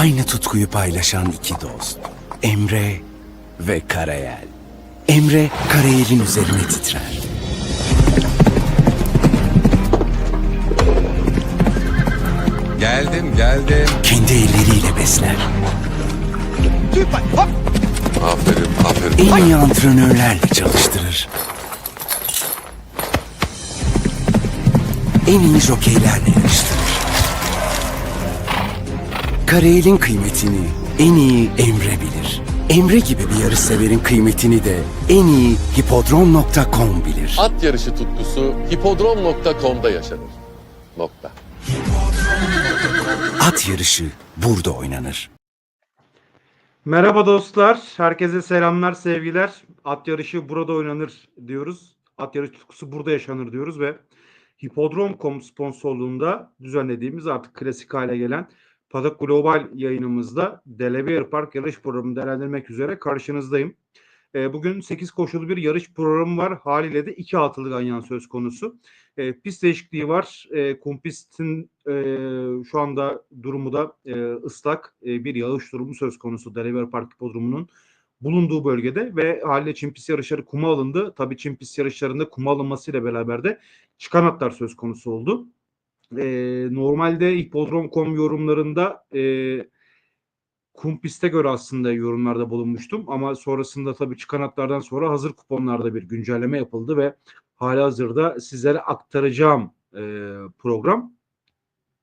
Aynı tutkuyu paylaşan iki dost. Emre ve Karayel. Emre, Karayel'in üzerine titrer. Geldim geldim. Kendi elleriyle besler. Aferin aferin. En iyi antrenörlerle çalıştırır. En iyi jokeylerle yarıştırır. Karayel'in kıymetini en iyi Emre bilir. Emre gibi bir yarışseverin kıymetini de en iyi hipodrom.com bilir. At yarışı tutkusu hipodrom.com'da yaşanır. Nokta. At yarışı burada oynanır. Merhaba dostlar. Herkese selamlar, sevgiler. At yarışı burada oynanır diyoruz. At yarışı tutkusu burada yaşanır diyoruz ve Hipodrom.com sponsorluğunda düzenlediğimiz artık klasik hale gelen Paddock Global yayınımızda Delaware Park yarış programını değerlendirmek üzere karşınızdayım. Ee, bugün 8 koşulu bir yarış programı var. Haliyle de 2 altılı ganyan söz konusu. Ee, pist değişikliği var. Ee, kumpistin e, şu anda durumu da e, ıslak e, bir yağış durumu söz konusu Delaware Park Hipodromu'nun bulunduğu bölgede ve haliyle çim pist yarışları kuma alındı. Tabii çim pist yarışlarında kuma alınmasıyla beraber de çıkan atlar söz konusu oldu. Ee, normalde Hipodrom.com yorumlarında e, kum piste göre aslında yorumlarda bulunmuştum. Ama sonrasında tabii çıkan atlardan sonra hazır kuponlarda bir güncelleme yapıldı ve hala hazırda sizlere aktaracağım e, program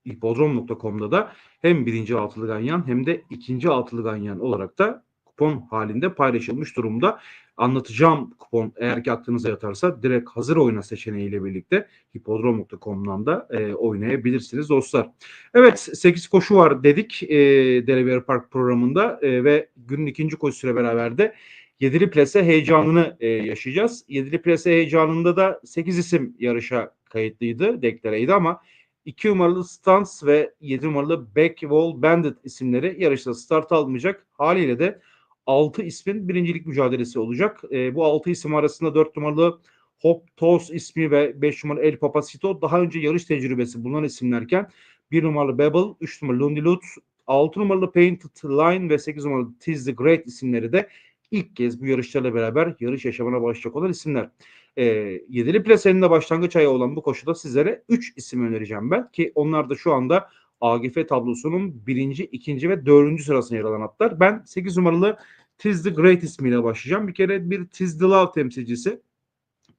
hipodrom.com'da da hem birinci altılı ganyan hem de ikinci altılı ganyan olarak da kupon halinde paylaşılmış durumda. Anlatacağım kupon eğer ki aklınıza yatarsa direkt hazır oyna seçeneğiyle birlikte hipodrom.com'dan da e, oynayabilirsiniz dostlar. Evet 8 koşu var dedik e, Delaware Park programında e, ve günün ikinci koşusuyla beraber de Yedili Plase heyecanını e, yaşayacağız. Yedili Plase heyecanında da 8 isim yarışa kayıtlıydı, deklareydi ama 2 numaralı Stans ve 7 numaralı Back Wall Bandit isimleri yarışta start almayacak. Haliyle de 6 ismin birincilik mücadelesi olacak. E, bu 6 isim arasında 4 numaralı Hop Toss ismi ve 5 numaralı El Papacito daha önce yarış tecrübesi bulunan isimlerken 1 numaralı Bebel, 3 numaralı Lundilut, 6 numaralı Painted Line ve 8 numaralı Tis the Great isimleri de ilk kez bu yarışlarla beraber yarış yaşamına başlayacak olan isimler. E, yedili plasenin de başlangıç ayı olan bu koşuda sizlere 3 isim önereceğim ben ki onlar da şu anda AGF tablosunun birinci, ikinci ve dördüncü sırasına yer alan atlar. Ben 8 numaralı Tis the Great ismiyle başlayacağım. Bir kere bir Tis the Love temsilcisi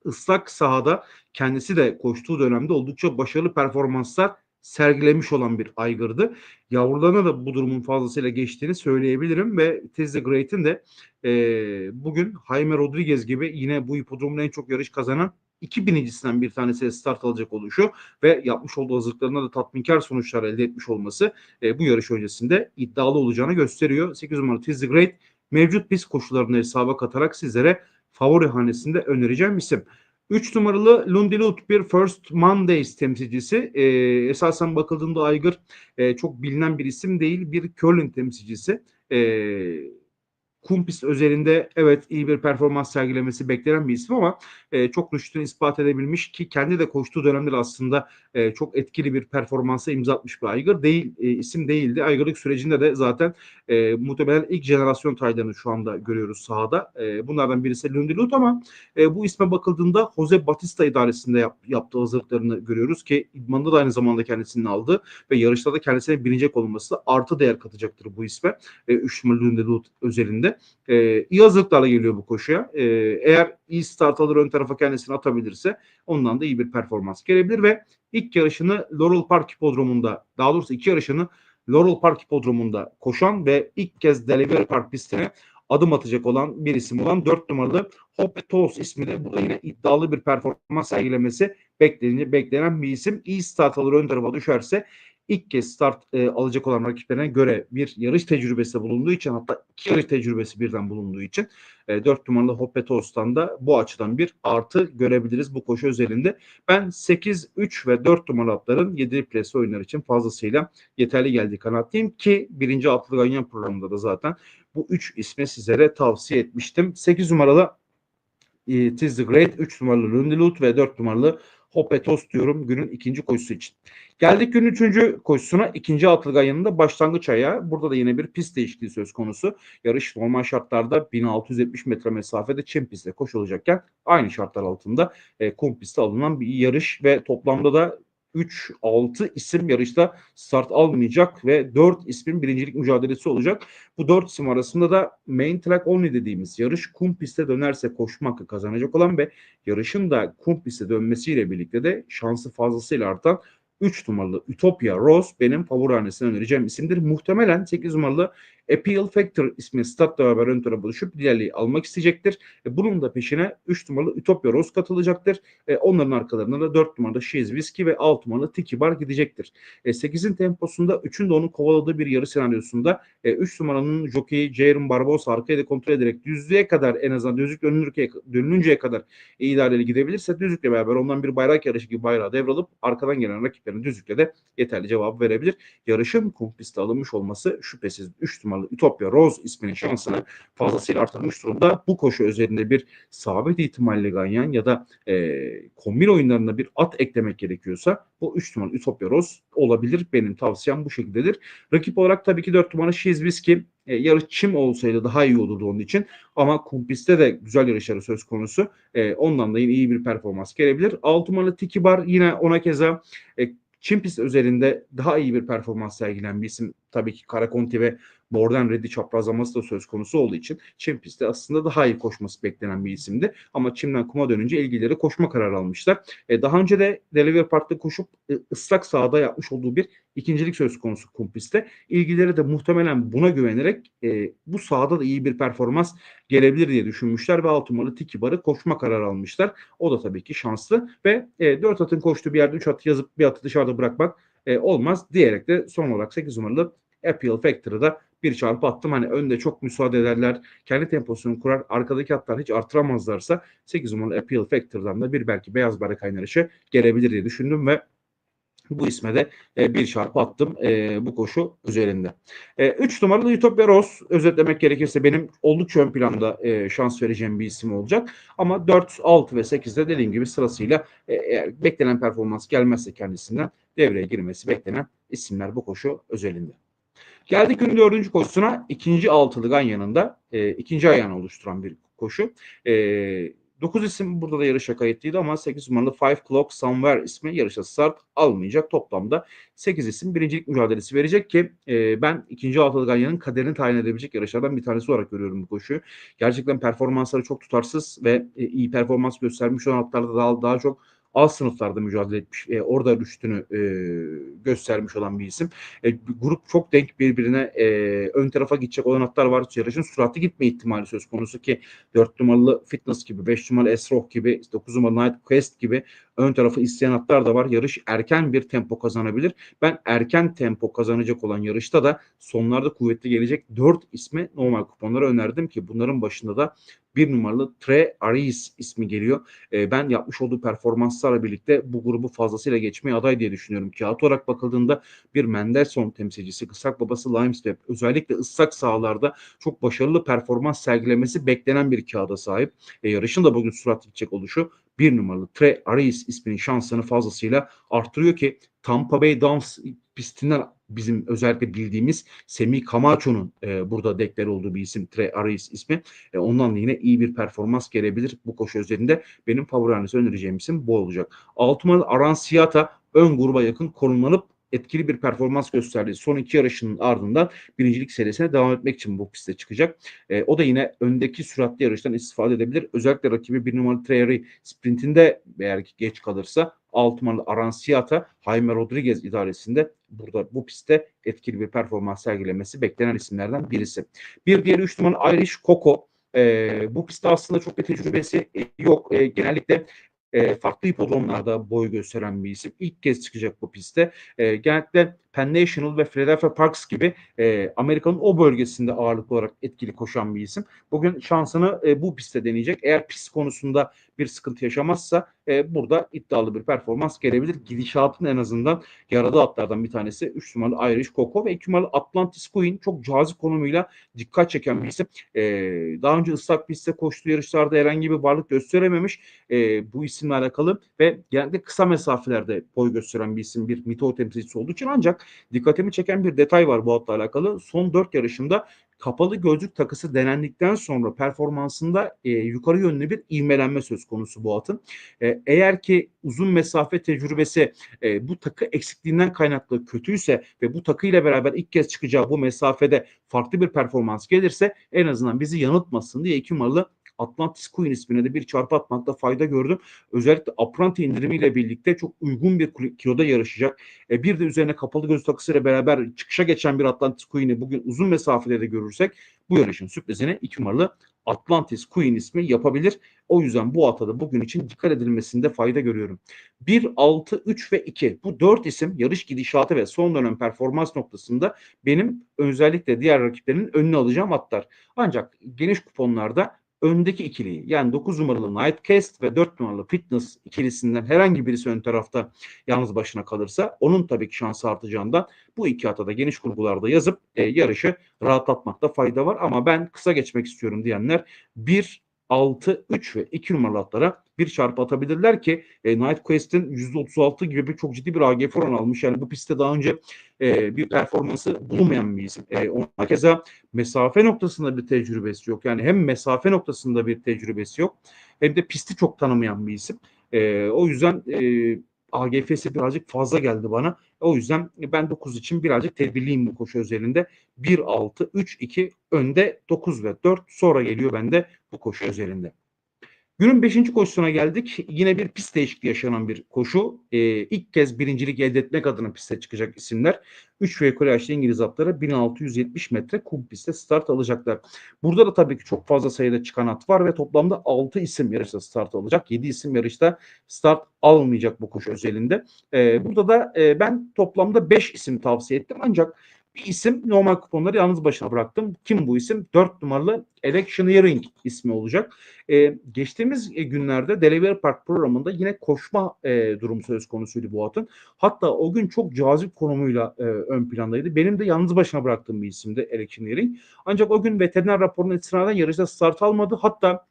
ıslak sahada kendisi de koştuğu dönemde oldukça başarılı performanslar sergilemiş olan bir aygırdı. Yavrularına da bu durumun fazlasıyla geçtiğini söyleyebilirim ve Tis the Great'in de e, bugün Jaime Rodriguez gibi yine bu hipodromun en çok yarış kazanan iki binicisinden bir tanesi start alacak oluşu ve yapmış olduğu hazırlıklarına da tatminkar sonuçlar elde etmiş olması e, bu yarış öncesinde iddialı olacağını gösteriyor. 8 numaralı Tis the Great mevcut pist koşullarını hesaba katarak sizlere favori hanesinde önereceğim isim. 3 numaralı Lundilut bir First Mondays temsilcisi. Ee, esasen bakıldığında Aygır e, çok bilinen bir isim değil. Bir curling temsilcisi. Ee, kum pist özelinde evet iyi bir performans sergilemesi beklenen bir isim ama e, çok rüştünü ispat edebilmiş ki kendi de koştuğu dönemde aslında e, çok etkili bir performansa imza atmış bir Aygır değil e, isim değildi. Aygırlık sürecinde de zaten e, muhtemelen ilk jenerasyon taylarını şu anda görüyoruz sahada. E, bunlardan birisi Lundilut ama e, bu isme bakıldığında Jose Batista idaresinde yap, yaptığı hazırlıklarını görüyoruz ki idmanda da aynı zamanda kendisini aldı ve yarışta da kendisine birinci olması artı değer katacaktır bu isme. E, 3 numaralı Lundilut özelinde. E, iyi hazırlıklarla geliyor bu koşuya. E, eğer iyi start alır ön tarafa kendisini atabilirse ondan da iyi bir performans gelebilir ve ilk yarışını Laurel Park Hipodromu'nda daha doğrusu iki yarışını Laurel Park Hipodromu'nda koşan ve ilk kez Delaware Park pistine adım atacak olan bir isim olan 4 numaralı Hop Toss ismi de burada yine iddialı bir performans sergilemesi beklenen bir isim. İyi start alır ön tarafa düşerse ilk kez start e, alacak olan rakiplerine göre bir yarış tecrübesi bulunduğu için hatta iki yarış tecrübesi birden bulunduğu için e, 4 numaralı Hoppetos'tan da bu açıdan bir artı görebiliriz bu koşu özelinde. Ben 8, 3 ve 4 numaralı atların 7 plase oyunlar için fazlasıyla yeterli geldiği kanaatliyim ki birinci altılı ganyan programında da zaten bu 3 ismi sizlere tavsiye etmiştim. 8 numaralı e, Tis the Great, 3 numaralı Lundilut ve 4 numaralı Hopetos diyorum günün ikinci koşusu için. Geldik günün üçüncü koşusuna. ikinci atılgan yanında başlangıç ayağı. Burada da yine bir pist değişikliği söz konusu. Yarış normal şartlarda 1670 metre mesafede çim pistte koşulacakken aynı şartlar altında e, kum pistte alınan bir yarış ve toplamda da 3-6 isim yarışta start almayacak ve 4 ismin birincilik mücadelesi olacak. Bu 4 isim arasında da main track only dediğimiz yarış kum pistte dönerse koşma kazanacak olan ve yarışın da kum pistte dönmesiyle birlikte de şansı fazlasıyla artan 3 numaralı Utopia Rose benim favori hanesine önereceğim isimdir. Muhtemelen 8 numaralı Appeal Factor ismi statla beraber ön tarafa düşüp liderliği almak isteyecektir. E, bunun da peşine 3 numaralı Utopia Rose katılacaktır. E, onların arkalarında da 4 numaralı She's Whiskey ve 6 numaralı Tiki Bar gidecektir. E, 8'in temposunda 3'ün de onun kovaladığı bir yarı senaryosunda 3 numaranın jokeyi Jaren Barbosa arkaya da kontrol ederek düzlüğe kadar en azından düzlük dönülürke, dönülünceye kadar idareli gidebilirse düzlükle beraber ondan bir bayrak yarışı gibi bayrağı devralıp arkadan gelen rakiplerin düzlükle de yeterli cevap verebilir. Yarışın kum pistte alınmış olması şüphesiz 3 numaralı Utopia Rose isminin şansını fazlasıyla artırmış durumda. Bu koşu üzerinde bir sabit ihtimalle ganyan ya da e, kombin oyunlarında bir at eklemek gerekiyorsa bu 3 numaralı Utopia Rose olabilir. Benim tavsiyem bu şekildedir. Rakip olarak tabii ki 4 numaralı She's Whiskey e, yarış çim olsaydı daha iyi olurdu onun için. Ama kumpiste de güzel yarışları söz konusu. E, ondan da yine iyi bir performans gelebilir. 6 numaralı Tiki Bar yine ona keza e, çim pist üzerinde daha iyi bir performans sergilen bir isim. Tabii ki Karakonti ve Borden Reddy çaprazlaması da söz konusu olduğu için çim aslında daha iyi koşması beklenen bir isimdi. Ama çimden kuma dönünce ilgileri koşma kararı almışlar. E, daha önce de Delaware Park'ta koşup e, ıslak sahada yapmış olduğu bir ikincilik söz konusu kum pistte. İlgileri de muhtemelen buna güvenerek e, bu sahada da iyi bir performans gelebilir diye düşünmüşler ve 6 numaralı Tiki Bar'ı koşma kararı almışlar. O da tabii ki şanslı ve e, 4 atın koştuğu bir yerde 3 at yazıp bir atı dışarıda bırakmak e, olmaz diyerek de son olarak 8 numaralı Appeal Factor'ı bir çarpı attım. Hani önde çok müsaade ederler. Kendi temposunu kurar. Arkadaki atlar hiç artıramazlarsa 8 numaralı Appeal Factor'dan da bir belki beyaz bara kaynarışı gelebilir diye düşündüm ve bu isme de e, bir çarpı attım e, bu koşu üzerinde. 3 e, numaralı Utopia Rose özetlemek gerekirse benim oldukça ön planda e, şans vereceğim bir isim olacak. Ama 4, 6 ve 8'de dediğim gibi sırasıyla e, eğer beklenen performans gelmezse kendisinden devreye girmesi beklenen isimler bu koşu özelinde. Geldik günün dördüncü koşusuna. ikinci altılı ganyanında e, ikinci ayağını oluşturan bir koşu. E, 9 isim burada da yarışa kayıtlıydı ama 8 numaralı Five Clock Somewhere ismi yarışa start almayacak. Toplamda 8 isim birincilik mücadelesi verecek ki e, ben ikinci altılı ganyanın kaderini tayin edebilecek yarışlardan bir tanesi olarak görüyorum bu koşuyu. Gerçekten performansları çok tutarsız ve e, iyi performans göstermiş olan atlarda daha, daha çok alt sınıflarda mücadele etmiş, e, orada rüştünü e, göstermiş olan bir isim. E, grup çok denk birbirine e, ön tarafa gidecek olan atlar var. Yarışın süratli gitme ihtimali söz konusu ki 4 numaralı Fitness gibi, 5 numaralı Esroh gibi, 9 numaralı Night Quest gibi ön tarafı isteyen atlar da var. Yarış erken bir tempo kazanabilir. Ben erken tempo kazanacak olan yarışta da sonlarda kuvvetli gelecek 4 ismi normal kuponlara önerdim ki bunların başında da bir numaralı Tre Aris ismi geliyor. E, ben yapmış olduğu performanslarla birlikte bu grubu fazlasıyla geçmeye aday diye düşünüyorum. Kağıt olarak bakıldığında bir Mendelssohn temsilcisi, kısak babası Limestep özellikle ıslak sahalarda çok başarılı performans sergilemesi beklenen bir kağıda sahip. E, yarışın da bugün surat gidecek oluşu bir numaralı Tre Aris isminin şansını fazlasıyla arttırıyor ki Tampa Bay Downs pistinden bizim özellikle bildiğimiz Semi Camacho'nun e, burada deklar olduğu bir isim Tre Aris ismi. E, ondan da yine iyi bir performans gelebilir bu koşu üzerinde. Benim favori önereceğim isim bu olacak. 6 numaralı Aranciata ön gruba yakın konumlanıp etkili bir performans gösterdi. Son iki yarışının ardından birincilik serisine devam etmek için bu piste çıkacak. E, o da yine öndeki süratli yarıştan istifade edebilir. Özellikle rakibi bir numaralı Treyeri sprintinde eğer ki geç kalırsa 6 numaralı Aranciata Jaime Rodriguez idaresinde burada bu pistte etkili bir performans sergilemesi beklenen isimlerden birisi. Bir diğer 3 numaralı Irish Coco e, bu pistte aslında çok bir tecrübesi yok. E, genellikle e, farklı hipodromlarda boy gösteren bir isim. İlk kez çıkacak bu pistte. E, genellikle Penn National ve Philadelphia Parks gibi e, Amerika'nın o bölgesinde ağırlıklı olarak etkili koşan bir isim. Bugün şansını e, bu pistte deneyecek. Eğer pist konusunda bir sıkıntı yaşamazsa e, burada iddialı bir performans gelebilir. Gidişatın en azından yaradığı atlardan bir tanesi 3 numaralı Irish Coco ve 2 numaralı Atlantis Queen çok cazip konumuyla dikkat çeken bir isim. E, daha önce ıslak pistte koştuğu yarışlarda herhangi bir varlık gösterememiş e, bu isimle alakalı ve genellikle kısa mesafelerde boy gösteren bir isim bir mito temsilcisi olduğu için ancak dikkatimi çeken bir detay var bu atla alakalı. Son 4 yarışında kapalı gözlük takısı denendikten sonra performansında e, yukarı yönlü bir ivmelenme söz konusu bu atın. E, eğer ki uzun mesafe tecrübesi e, bu takı eksikliğinden kaynaklı kötüyse ve bu takı ile beraber ilk kez çıkacağı bu mesafede farklı bir performans gelirse en azından bizi yanıltmasın diye iki numaralı Atlantis Queen ismine de bir çarpı atmakta fayda gördüm. Özellikle apranti indirimiyle birlikte çok uygun bir kiloda yarışacak. E, bir de üzerine kapalı göz takısıyla beraber çıkışa geçen bir Atlantis Queen'i bugün uzun mesafelerde görürsek bu yarışın sürprizine iki numaralı Atlantis Queen ismi yapabilir. O yüzden bu ata da bugün için dikkat edilmesinde fayda görüyorum. 1, 6, 3 ve 2 bu dört isim yarış gidişatı ve son dönem performans noktasında benim özellikle diğer rakiplerinin önüne alacağım atlar. Ancak geniş kuponlarda öndeki ikiliyi yani 9 numaralı Nightcast ve 4 numaralı Fitness ikilisinden herhangi birisi ön tarafta yalnız başına kalırsa onun tabii ki şansı artacağından bu iki atada geniş kurgularda yazıp e, yarışı rahatlatmakta fayda var. Ama ben kısa geçmek istiyorum diyenler 1, 6, 3 ve 2 numaralı atlara bir çarpı atabilirler ki e, Night Quest'in %36 gibi bir çok ciddi bir AGF oran almış. Yani bu pistte daha önce e, bir performansı bulunmayan bir isim. E, ona keza mesafe noktasında bir tecrübesi yok. Yani hem mesafe noktasında bir tecrübesi yok hem de pisti çok tanımayan bir isim. E, o yüzden e, AGF'si birazcık fazla geldi bana. O yüzden ben 9 için birazcık tedbirliyim bu koşu özelinde. 1, 6, 3, 2 önde 9 ve 4 sonra geliyor bende bu koşu özelinde. Günün 5. koşusuna geldik. Yine bir pist değişikliği yaşanan bir koşu. Ee, ilk kez birincilik elde etmek adına piste çıkacak isimler. 3 ve yukarı yaşlı İngiliz atları 1670 metre kum pistte start alacaklar. Burada da tabii ki çok fazla sayıda çıkan at var ve toplamda 6 isim yarışta start alacak. 7 isim yarışta start almayacak bu koşu özelinde. Ee, burada da e, ben toplamda 5 isim tavsiye ettim ancak bir isim normal kuponları yalnız başına bıraktım. Kim bu isim? 4 numaralı Electioneering ismi olacak. Ee, geçtiğimiz günlerde Delaware Park programında yine koşma e, durum söz konusuydu bu atın. Hatta o gün çok cazip konumuyla e, ön plandaydı. Benim de yalnız başına bıraktığım bir isimdi Electioneering. Ancak o gün veteriner raporuna istinaden yarışta start almadı. Hatta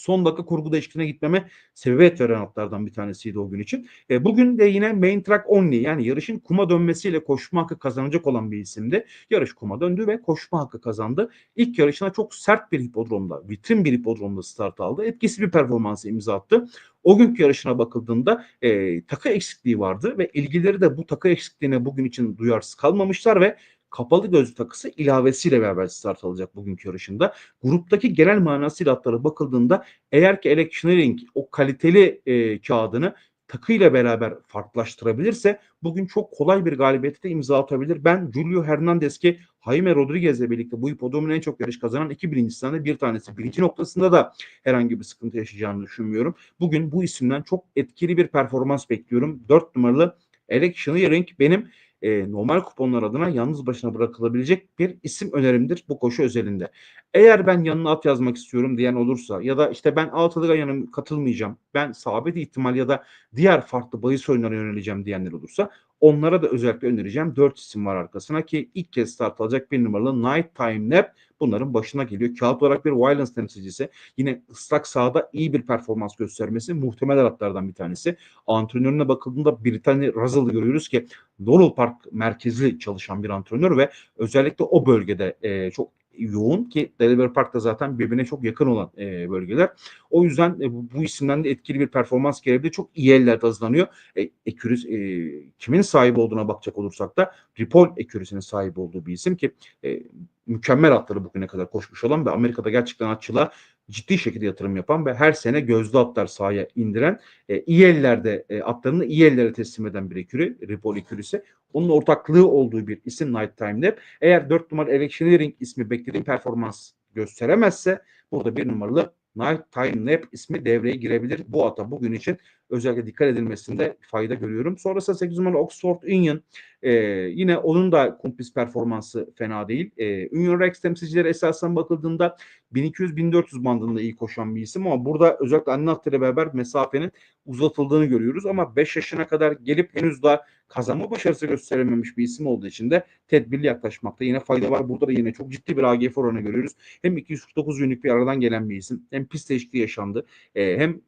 son dakika kurgu değişikliğine gitmeme sebebiyet veren atlardan bir tanesiydi o gün için. E, bugün de yine main track only yani yarışın kuma dönmesiyle koşma hakkı kazanacak olan bir isimdi. Yarış kuma döndü ve koşma hakkı kazandı. İlk yarışına çok sert bir hipodromda, vitrin bir hipodromda start aldı. Etkisi bir performansı imza attı. O günkü yarışına bakıldığında e, takı eksikliği vardı ve ilgileri de bu takı eksikliğine bugün için duyarsız kalmamışlar ve kapalı gözlü takısı ilavesiyle beraber start alacak bugünkü yarışında. Gruptaki genel manasıyla atlara bakıldığında eğer ki Electioneering o kaliteli e, kağıdını takıyla beraber farklılaştırabilirse bugün çok kolay bir galibiyete de imza atabilir. Ben Julio Hernandez ki Jaime Rodriguez'le birlikte bu hipodromun en çok yarış kazanan iki birincisinden de bir tanesi. Birinci noktasında da herhangi bir sıkıntı yaşayacağını düşünmüyorum. Bugün bu isimden çok etkili bir performans bekliyorum. 4 numaralı Electioneering benim e, normal kuponlar adına yalnız başına bırakılabilecek bir isim önerimdir bu koşu özelinde. Eğer ben yanına at yazmak istiyorum diyen olursa ya da işte ben altılı yanım katılmayacağım. Ben sabit ihtimal ya da diğer farklı bahis oyunlarına yöneleceğim diyenler olursa onlara da özellikle önereceğim. Dört isim var arkasına ki ilk kez start alacak bir numaralı Night Time Nap bunların başına geliyor. Kağıt olarak bir Violence temsilcisi. Yine ıslak sahada iyi bir performans göstermesi muhtemel atlardan bir tanesi. Antrenörüne bakıldığında Britannia Russell'ı görüyoruz ki Laurel Park merkezli çalışan bir antrenör ve özellikle o bölgede e, çok yoğun ki Delaware Park'ta zaten birbirine çok yakın olan e, bölgeler. O yüzden e, bu, bu isimden de etkili bir performans gelebilir. Çok iyi ellerde hazırlanıyor. E, Ekürüs, e, kimin sahibi olduğuna bakacak olursak da Ripol Ekürüs'ün sahibi olduğu bir isim ki e, mükemmel atları bugüne kadar koşmuş olan ve Amerika'da gerçekten atçılığa ciddi şekilde yatırım yapan ve her sene gözlü atlar sahaya indiren e, iyi ellerde e, atlarını iyi ellere teslim eden bir ekürü Ripol ekürüsü. Onun ortaklığı olduğu bir isim Night Time Lab. Eğer 4 numara Electioneering ismi beklediğim performans gösteremezse burada bir numaralı Night Time Nap ismi devreye girebilir. Bu ata bugün için özellikle dikkat edilmesinde fayda görüyorum. Sonrasında 8 numaralı Oxford Union ee, yine onun da kumpis performansı fena değil. Ee, Union Rex temsilcileri esasen bakıldığında 1200-1400 bandında iyi koşan bir isim ama burada özellikle anne hattıyla beraber mesafenin uzatıldığını görüyoruz ama 5 yaşına kadar gelip henüz daha kazanma başarısı gösterememiş bir isim olduğu için de tedbirli yaklaşmakta yine fayda var. Burada da yine çok ciddi bir AGF oranı görüyoruz. Hem 249 günlük bir aradan gelen bir isim hem pist değişikliği yaşandı ee, hem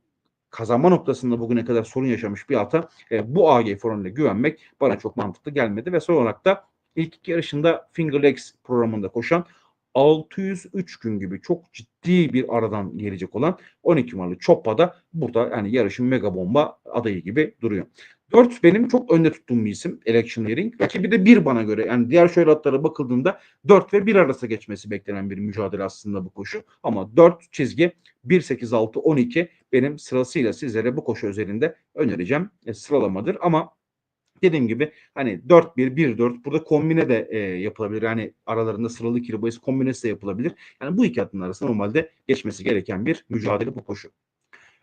kazanma noktasında bugüne kadar sorun yaşamış bir ata e, bu AG oranıyla güvenmek bana çok mantıklı gelmedi ve son olarak da ilk iki yarışında Finger Legs programında koşan 603 gün gibi çok ciddi bir aradan gelecek olan 12 numaralı Choppa da burada yani yarışın mega bomba adayı gibi duruyor. 4 benim çok önde tuttuğum bir isim Electioneering. Rakibi de 1 bana göre. Yani diğer şöyle atlara bakıldığında 4 ve 1 arası geçmesi beklenen bir mücadele aslında bu koşu. Ama 4 çizgi 1, 8, 6, 12 benim sırasıyla sizlere bu koşu özelinde önereceğim e, sıralamadır. Ama dediğim gibi hani 4-1, 1-4 burada kombine de e, yapılabilir. Yani aralarında sıralı ikili bahis kombinesi de yapılabilir. Yani bu iki atın arasında normalde geçmesi gereken bir mücadele bu koşu.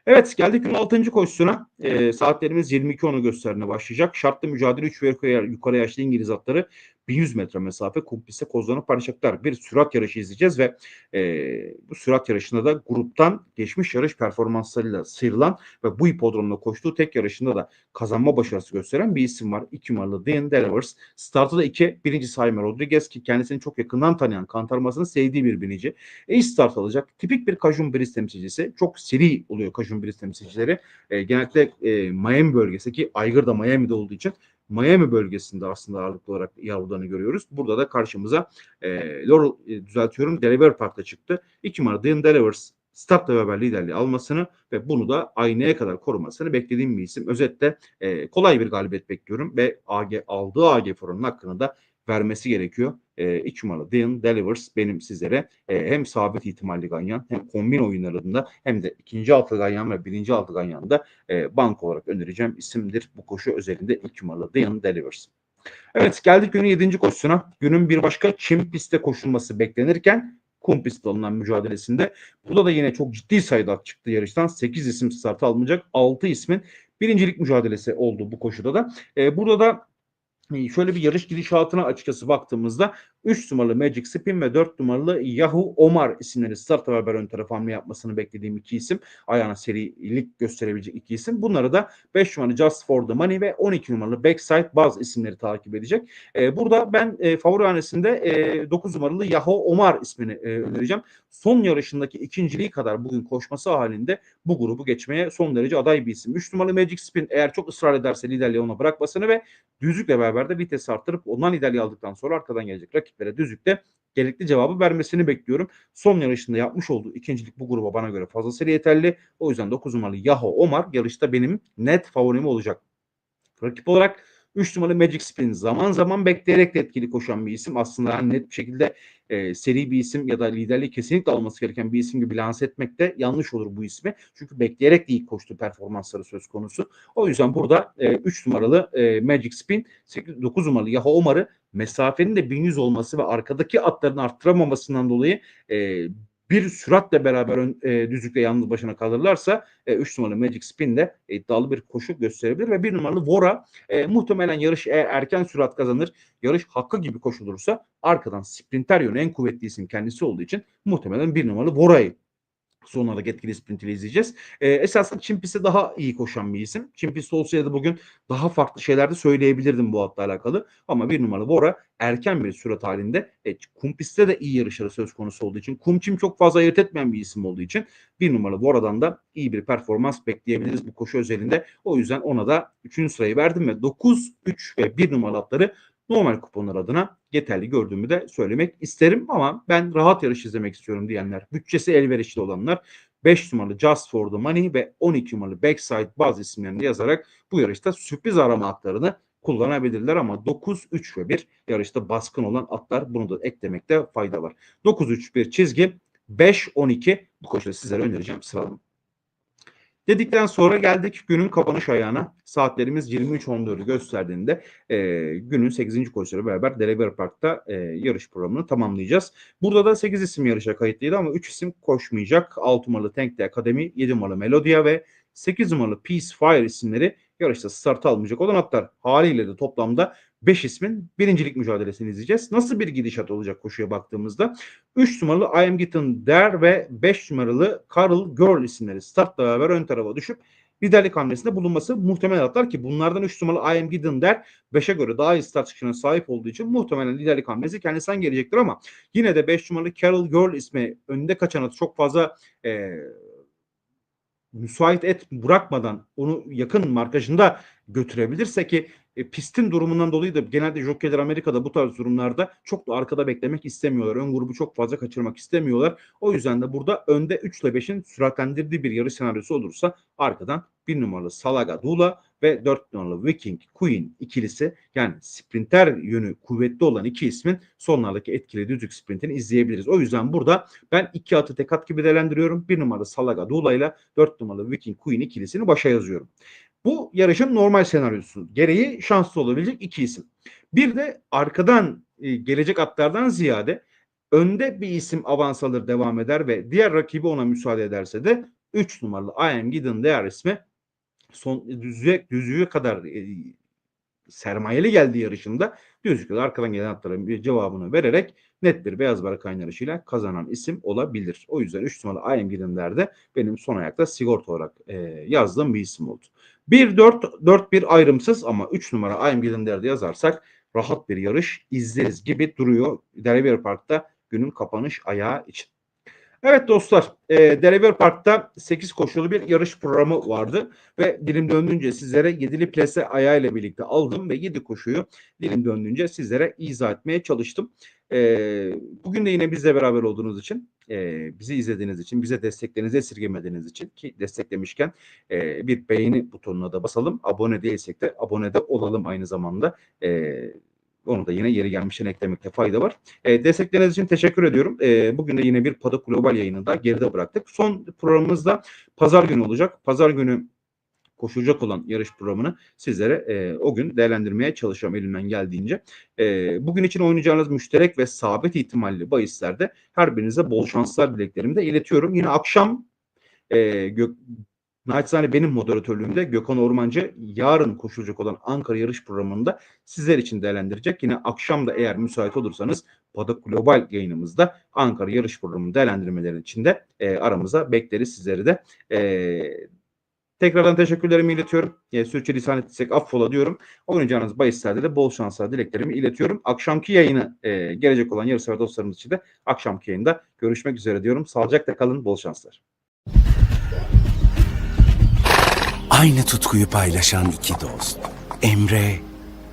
Evet geldik günün 6. koşusuna. E, saatlerimiz 22.10'u gösterine başlayacak. Şartlı mücadele 3 ve yukarı, yaşlı İngiliz atları 1100 metre mesafe kumpise kozlanıp paylaşacaklar. Bir sürat yarışı izleyeceğiz ve e, bu sürat yarışında da gruptan geçmiş yarış performanslarıyla sıyrılan ve bu hipodromda koştuğu tek yarışında da kazanma başarısı gösteren bir isim var. İki numaralı Dean Delivers. Startı da iki. Birincisi Jaime Rodriguez ki kendisini çok yakından tanıyan, kantarmasını sevdiği bir binici. E, start alacak. Tipik bir Cajun Breeze temsilcisi. Çok seri oluyor Cajun Breeze temsilcileri. E, genellikle e, Miami bölgesi ki Aygır da Miami'de olduğu için Miami bölgesinde aslında ağırlıklı olarak yavrularını görüyoruz. Burada da karşımıza e, Laurel e, düzeltiyorum Delaware Park'ta çıktı. İki numara Dean Delaware startla beraber liderliği almasını ve bunu da aynaya kadar korumasını beklediğim bir isim. Özetle e, kolay bir galibiyet bekliyorum ve AG, aldığı AG foranın hakkını da vermesi gerekiyor. E, iki numaralı Dean Delivers benim sizlere e, hem sabit ihtimalli ganyan hem kombin oyunlarında hem de ikinci altı ganyan ve birinci altı ganyanda e, bank olarak önereceğim isimdir. Bu koşu özelinde iki numaralı Dean Delivers. Evet geldik günün 7. koşusuna. Günün bir başka çim pistte koşulması beklenirken kum pistte alınan mücadelesinde burada da yine çok ciddi sayıda çıktı yarıştan. 8 isim start almayacak. 6 ismin birincilik mücadelesi oldu bu koşuda da. E, burada da şöyle bir yarış gidişatına açıkçası baktığımızda 3 numaralı Magic Spin ve 4 numaralı Yahoo Omar isimleri startla beraber ön taraf hamle yapmasını beklediğim iki isim. Ayağına serilik gösterebilecek iki isim. Bunları da 5 numaralı Just for the Money ve 12 numaralı Backside bazı isimleri takip edecek. Ee, burada ben e, favori hanesinde e, 9 numaralı Yahoo Omar ismini e, önereceğim. Son yarışındaki ikinciliği kadar bugün koşması halinde bu grubu geçmeye son derece aday bir isim. 3 numaralı Magic Spin eğer çok ısrar ederse liderliği ona bırakmasını ve düzlükle beraber de vites arttırıp ondan liderliği aldıktan sonra arkadan gelecek rakiplere düzlükte gerekli cevabı vermesini bekliyorum. Son yarışında yapmış olduğu ikincilik bu gruba bana göre fazlasıyla yeterli. O yüzden 9 numaralı Yahoo Omar yarışta benim net favorim olacak. Rakip olarak 3 numaralı Magic Spin zaman zaman bekleyerek de etkili koşan bir isim. Aslında hani net bir şekilde e, seri bir isim ya da liderliği kesinlikle alması gereken bir isim gibi lanse etmek de yanlış olur bu ismi. Çünkü bekleyerek de iyi koştu performansları söz konusu. O yüzden burada 3 e, numaralı e, Magic Spin, 8, 9 numaralı Yahoo Omar'ı mesafenin de 1100 olması ve arkadaki atların arttıramamasından dolayı e, bir süratle beraber ön, e, düzlükte yalnız başına kalırlarsa 3 e, numaralı Magic Spin de iddialı bir koşu gösterebilir ve bir numaralı Vora e, muhtemelen yarış eğer erken sürat kazanır, yarış hakkı gibi koşulursa arkadan sprinter yönü en kuvvetli isim kendisi olduğu için muhtemelen bir numaralı Vora'yı son olarak etkili sprintiyle izleyeceğiz. E, esasında Çimpis'e daha iyi koşan bir isim. Çimpis olsaydı bugün daha farklı şeyler de söyleyebilirdim bu atla alakalı. Ama bir numaralı Bora erken bir sürat halinde e, Kumpis'te de iyi yarışları söz konusu olduğu için Kumçim çok fazla ayırt etmeyen bir isim olduğu için bir numaralı Bora'dan da iyi bir performans bekleyebiliriz bu koşu özelinde. O yüzden ona da 3. sırayı verdim ve 9, 3 ve 1 numaralı atları normal kuponlar adına yeterli gördüğümü de söylemek isterim ama ben rahat yarış izlemek istiyorum diyenler, bütçesi elverişli olanlar 5 numaralı Just for the Money ve 12 numaralı Backside bazı isimlerini yazarak bu yarışta sürpriz arama atlarını kullanabilirler ama 9, 3 ve 1 yarışta baskın olan atlar bunu da eklemekte fayda var. 9, 3, 1 çizgi 5, 12 bu koşuda sizlere önereceğim sıralama. Dedikten sonra geldik günün kapanış ayağına. Saatlerimiz 23.14'ü gösterdiğinde e, günün 8. koşusuyla beraber Delaware Park'ta e, yarış programını tamamlayacağız. Burada da 8 isim yarışa kayıtlıydı ama 3 isim koşmayacak. 6 numaralı Tank the Academy, 7 numaralı Melodia ve 8 numaralı Peace Fire isimleri yarışta start almayacak olan atlar. Haliyle de toplamda 5 ismin birincilik mücadelesini izleyeceğiz. Nasıl bir gidişat olacak koşuya baktığımızda 3 numaralı I Am Getting There ve 5 numaralı Carl Girl isimleri startla beraber ön tarafa düşüp liderlik hamlesinde bulunması muhtemel atlar ki bunlardan 3 numaralı I Am Getting There 5'e göre daha iyi start çıkışına sahip olduğu için muhtemelen liderlik hamlesi kendisinden gelecektir ama yine de 5 numaralı Carol Girl ismi önünde kaçan atı çok fazla e, müsait et bırakmadan onu yakın markajında götürebilirse ki e, pistin durumundan dolayı da genelde jokeyler Amerika'da bu tarz durumlarda çok da arkada beklemek istemiyorlar. Ön grubu çok fazla kaçırmak istemiyorlar. O yüzden de burada önde 3 ile 5'in süratlendirdiği bir yarış senaryosu olursa arkadan 1 numaralı Salaga Dula ve 4 numaralı Viking Queen ikilisi yani sprinter yönü kuvvetli olan iki ismin sonlardaki etkili düzlük sprintini izleyebiliriz. O yüzden burada ben iki atı tek at gibi değerlendiriyorum. 1 numaralı Salaga Dula ile 4 numaralı Viking Queen ikilisini başa yazıyorum. Bu yarışın normal senaryosu. Gereği şanslı olabilecek iki isim. Bir de arkadan e, gelecek atlardan ziyade önde bir isim avans alır devam eder ve diğer rakibi ona müsaade ederse de 3 numaralı I am Gideon değer ismi son düzlüğe, düzlüğe kadar e, sermayeli geldiği yarışında düzlükte arkadan gelen atların bir cevabını vererek net bir beyaz bara kaynarışıyla kazanan isim olabilir. O yüzden 3 numaralı I am Gideon'lerde benim son ayakta sigorta olarak e, yazdığım bir isim oldu. 1-4-4-1 ayrımsız ama 3 numara Gideon'lerde yazarsak rahat bir yarış izleriz gibi duruyor Delaware Park'ta günün kapanış ayağı için. Evet dostlar, e, Delaware Park'ta 8 koşulu bir yarış programı vardı ve dilim döndüğünce sizlere 7'li plase ayağıyla birlikte aldım ve 7 koşuyu dilim döndüğünce sizlere izah etmeye çalıştım. E, bugün de yine bizle beraber olduğunuz için, e, bizi izlediğiniz için, bize desteklerinizi esirgemediğiniz için ki desteklemişken e, bir beğeni butonuna da basalım. Abone değilsek de abone de olalım aynı zamanda. E, onu da yine yeri gelmişken eklemekte fayda var. E, destekleriniz için teşekkür ediyorum. E, bugün de yine bir Padok Global yayınında geride bıraktık. Son programımız da pazar günü olacak. Pazar günü koşulacak olan yarış programını sizlere e, o gün değerlendirmeye çalışacağım elimden geldiğince. E, bugün için oynayacağınız müşterek ve sabit ihtimalli bahislerde her birinize bol şanslar dileklerimi de iletiyorum. Yine akşam e, gök, Naçizane benim moderatörlüğümde Gökhan Ormancı yarın koşulacak olan Ankara yarış programında sizler için değerlendirecek. Yine akşam da eğer müsait olursanız Padok Global yayınımızda Ankara yarış programı değerlendirmeleri için de e, aramıza bekleriz sizleri de. E, tekrardan teşekkürlerimi iletiyorum. E, sürçülisan ettiysek affola diyorum. Oynayacağınız bahislerde de bol şanslar dileklerimi iletiyorum. Akşamki yayını e, gelecek olan yarışsever dostlarımız için de akşamki yayında görüşmek üzere diyorum. Sağlıcakla kalın, bol şanslar. Aynı tutkuyu paylaşan iki dost. Emre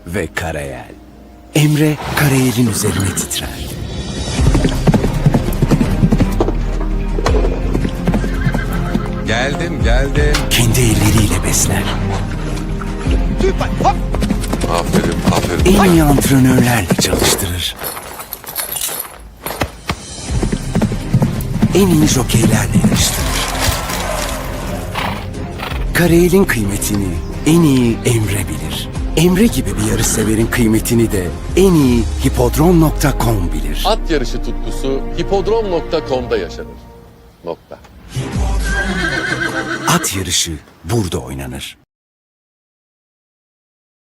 ve Karayel. Emre Karayel'in üzerine titrer. Geldim geldim. Kendi elleriyle besler. Aferin aferin. En iyi antrenörlerle çalıştırır. En iyi jokeylerle yarıştırır. Karayel'in kıymetini en iyi Emre bilir. Emre gibi bir yarış severin kıymetini de en iyi hipodrom.com bilir. At yarışı tutkusu hipodrom.com'da yaşanır. At yarışı burada oynanır.